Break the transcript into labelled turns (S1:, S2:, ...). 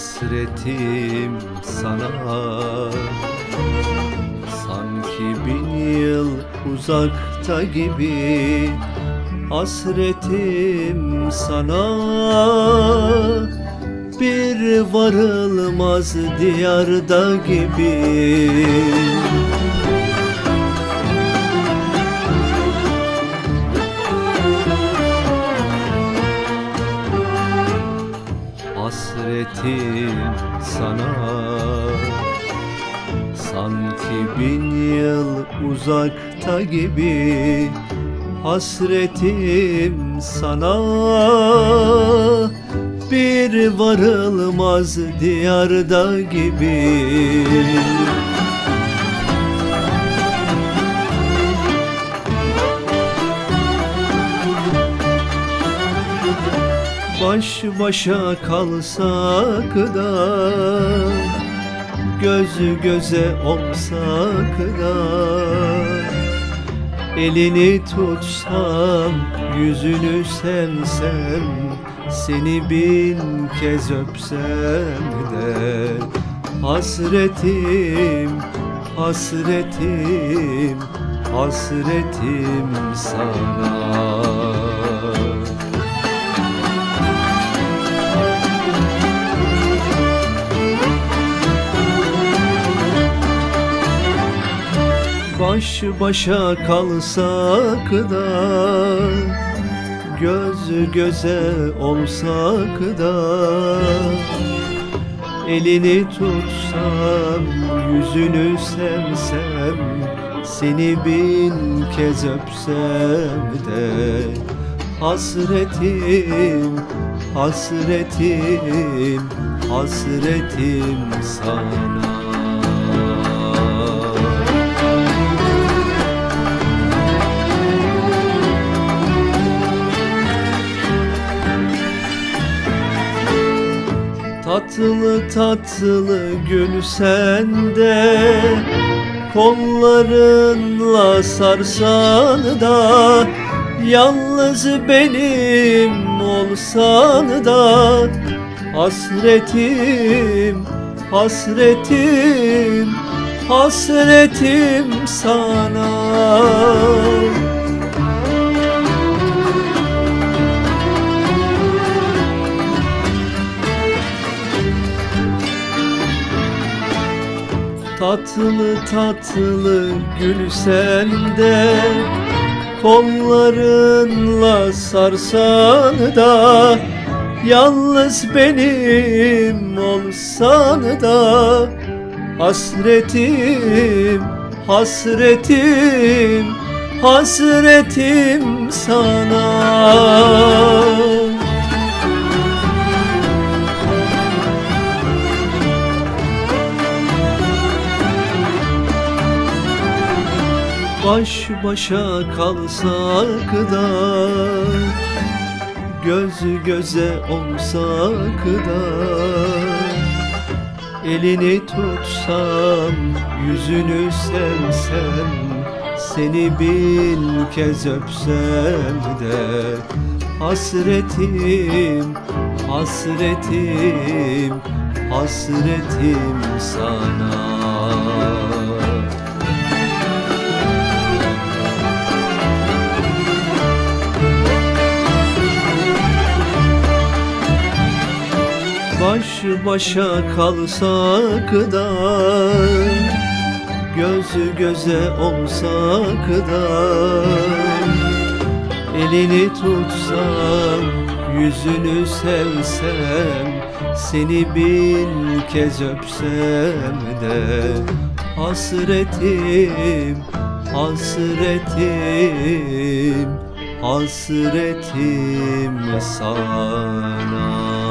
S1: Hasretim sana. Sanki bin yıl uzakta gibi Hasretim sana. Bir varılmaz diyarda gibi Hasretim sana. Sanki bin yıl uzakta gibi Hasretim sana. Bir varılmaz diyarda gibi Baş başa kalsak da Göz göze olsak da Elini tutsam Yüzünü sevsem Seni bin kez öpsem de Hasretim Hasretim Hasretim sana Baş başa kalsak da Göz göze olsak da Elini tutsam Yüzünü sevsem Seni bin kez öpsem de Hasretim, hasretim, hasretim sana Tatlı tatlı gül sende. Kollarınla sarsan da Yalnız benim olsan da. Hasretim, hasretim, hasretim sana Tatlı tatlı gül sende Kollarınla sarsan da Yalnız benim olsan da Hasretim, hasretim, hasretim sana Baş başa kalsak da Göz göze olsak da Elini tutsam Yüzünü sevsem Seni bin kez öpsem de Hasretim, hasretim, hasretim sana Baş başa kalsak da Göz göze olsak da Elini tutsam Yüzünü sevsem Seni bin kez öpsem de Hasretim Hasretim Hasretim sana